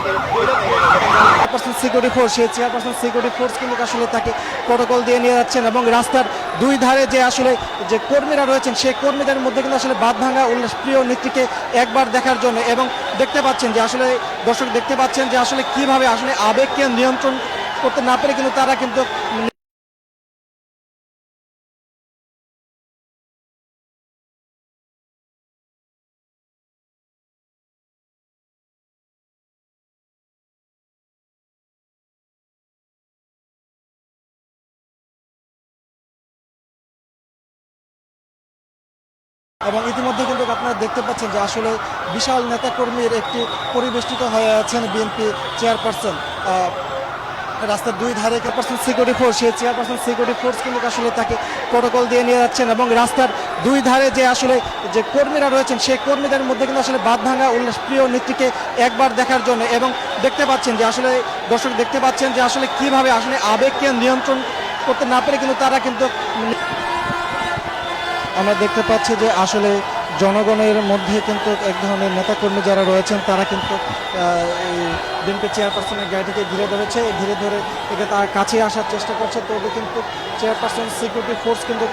Chairperson security force সেই chairperson security force কিন্তু আসলে তাকে প্রোটোকল দিয়ে নিয়ে যাচ্ছেন এবং রাস্তার দুই ধারে যে আসলে যে কর্মীরা রয়েছেন, সেই কর্মীদের মধ্যে কিন্তু আসলে বাদ ভাঙা উল্লাসপ্রিয় নেত্রীকে একবার দেখার জন্য এবং দেখতে পাচ্ছেন যে আসলে, দর্শক দেখতে পাচ্ছেন যে আসলে কীভাবে আসলে আবেগকে নিয়ন্ত্রণ করতে না পেরে কিন্তু তারা কিন্তু এবং ইতিমধ্যে কিন্তু আপনারা দেখতে পাচ্ছেন যে আসলে বিশাল নেতাকর্মীর একটি পরিবেষ্টিত হয়ে আছেন বিএনপি চেয়ারপারসন। রাস্তার দুই ধারে চেয়ারপারসন সিকিউরিটি ফোর্স সেই চেয়ারপারসন সিকিউরিটি ফোর্স কিন্তু আসলে তাকে প্রোটোকল দিয়ে নিয়ে যাচ্ছেন এবং রাস্তার দুই ধারে যে আসলে যে কর্মীরা রয়েছেন, সেই কর্মীদের মধ্যে কিন্তু আসলে বাদ ভাঙা উল্লাস প্রিয় নেত্রীকে একবার দেখার জন্য এবং দেখতে পাচ্ছেন যে আসলে, দর্শক দেখতে পাচ্ছেন যে আসলে কীভাবে আসলে আবেগকে নিয়ন্ত্রণ করতে না পেরে কিন্তু তারা কিন্তু আমরা দেখতে পাচ্ছি যে আসলে জনগণের মধ্যে কিন্তু এক ধরনের নেতাকর্মী যারা রয়েছেন, তারা কিন্তু বিএনপি চেয়ারপারসনের গাড়িটিকে ঘিরে ধরেছে। ঘিরে ধরে একে তার কাছে আসার চেষ্টা করছে, তবে কিন্তু চেয়ারপারসন সিকিউরিটি ফোর্স কিন্তু